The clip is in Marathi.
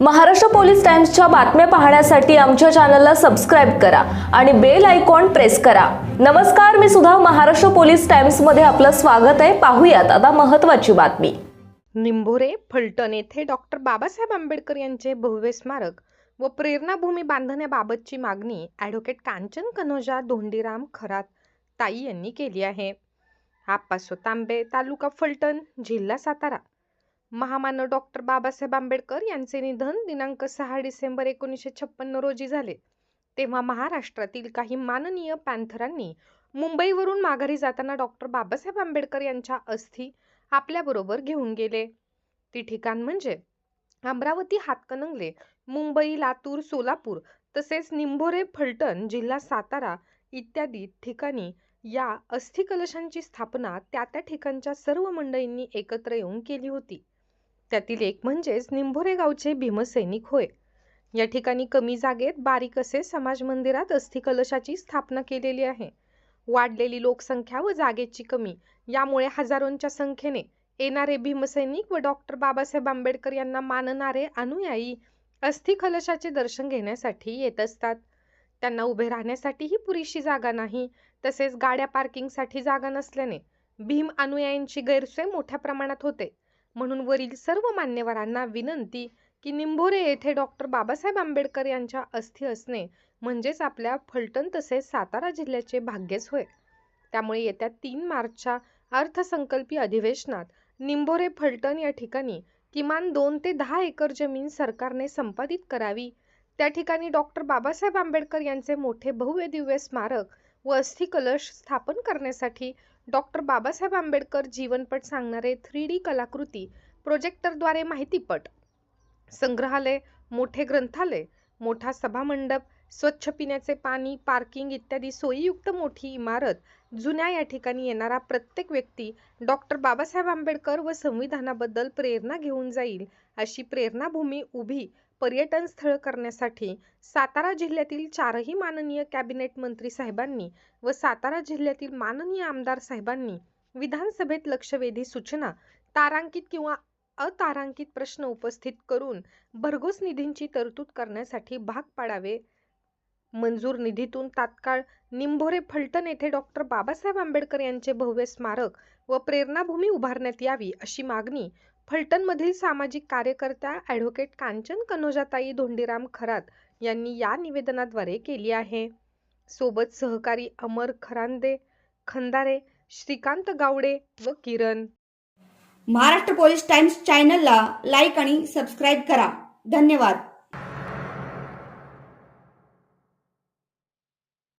महाराष्ट्र पोलीस टाइम्सच्या बातम्या पाहण्यासाठी आमच्या चॅनलला सबस्क्राईब करा आणि बेल आयकॉन प्रेस करा. नमस्कार मी सुद्धा महाराष्ट्र पोलीस टाइम्समध्ये आपलं स्वागत आहे. पाहूयात आता महत्त्वाची बातमी. निंभोरे फलटण येथे डॉक्टर बाबासाहेब आंबेडकर यांचे भव्य स्मारक व प्रेरणाभूमी बांधण्याबाबतची मागणी ॲडव्होकेट कांचन कनोजा धोंडीराम खरात ताई यांनी केली आहे. आप्पासो तांबे तालुका फलटण जिल्हा सातारा. महामानव डॉक्टर बाबासाहेब आंबेडकर यांचे निधन दिनांक सहा डिसेंबर एकोणीसशे छप्पन्न रोजी झाले. तेव्हा महाराष्ट्रातील काही माननीय पॅन्थरांनी मुंबईवरून माघारी जाताना डॉक्टर बाबासाहेब आंबेडकर यांच्या अस्थी आपल्याबरोबर घेऊन गेले. ती ठिकाण म्हणजे अमरावती हातकणंगले मुंबई लातूर सोलापूर तसेच निंभोरे फलटण जिल्हा सातारा इत्यादी ठिकाणी या अस्थिकलशांची स्थापना त्या त्या ठिकाणच्या सर्व मंडळींनी एकत्र येऊन केली होती. त्यातील एक म्हणजेच निंभोरे गावचे भीमसैनिक होय. या ठिकाणी कमी जागेत बारीक असे समाज मंदिरात अस्थिकलशाची स्थापना केलेली आहे. वाढलेली लोकसंख्या व जागेची कमी यामुळे हजारोंच्या संख्येने येणारे भीमसैनिक व डॉक्टर बाबासाहेब आंबेडकर यांना मानणारे अनुयायी अस्थिकलशाचे दर्शन घेण्यासाठी येत असतात. त्यांना उभे राहण्यासाठीही पुरेशी जागा नाही तसेच गाड्या पार्किंगसाठी जागा नसल्याने भीम अनुयायांची गैरसोय मोठ्या प्रमाणात होते. म्हणून वरील सर्व मान्यवरांना विनंती की निंभोरे येथे डॉक्टर बाबासाहेब आंबेडकर यांच्या अस्थी असणे म्हणजेच आपल्या फलटण तसेच सातारा जिल्ह्याचे भाग्यच होय. त्यामुळे येत्या तीन मार्चच्या अर्थसंकल्पीय अधिवेशनात निंभोरे फलटण या ठिकाणी किमान दोन ते दहा एकर जमीन सरकारने संपादित करावी. त्या ठिकाणी डॉक्टर बाबासाहेब आंबेडकर यांचे मोठे भव्य दिव्य स्मारक व अस्थिकलश स्थापन करण्यासाठी डॉक्टर बाबासाहेब आंबेडकर जीवनपट सांगणारे थ्री डी कलाकृती प्रोजेक्टरद्वारे माहितीपट. संग्रहालय मोठे ग्रंथालय मोठा सभामंडप स्वच्छ पिण्याचे पाणी पार्किंग इत्यादी सोयीयुक्त मोठी इमारत. जुन्या या ठिकाणी येणारा प्रत्येक व्यक्ती डॉक्टर बाबासाहेब आंबेडकर व संविधानाबद्दल प्रेरणा घेऊन जाईल अशी प्रेरणाभूमी उभी पर्यटन स्थळ करण्यासाठी सातारा जिल्ह्यातील चारही माननीय कॅबिनेट मंत्री साहेबांनी व सातारा जिल्ह्यातील माननीय आमदार साहेबांनी विधानसभेत लक्षवेधी सूचना तारांकित किंवा अतारांकित प्रश्न उपस्थित करून भरघोस निधींची तरतूद करण्यासाठी भाग पाडावे मंजूर निधीतून तात्काळ निंभोरे फलटण येथे डॉक्टर बाबासाहेब आंबेडकर यांचे भव्य स्मारक व प्रेरणाभूमी उभारण्यात यावी अशी मागणी फलटणमधील सामाजिक कार्यकर्त्या ॲडव्होकेट कांचन कनोजाताई धोंडीराम खरात यांनी या निवेदनाद्वारे केली आहे. सोबत सहकारी अमर खरांदे खंदारे श्रीकांत गावडे व किरण. महाराष्ट्र पोलीस टाइम्स चॅनलला लाईक आणि सबस्क्राईब करा. धन्यवाद.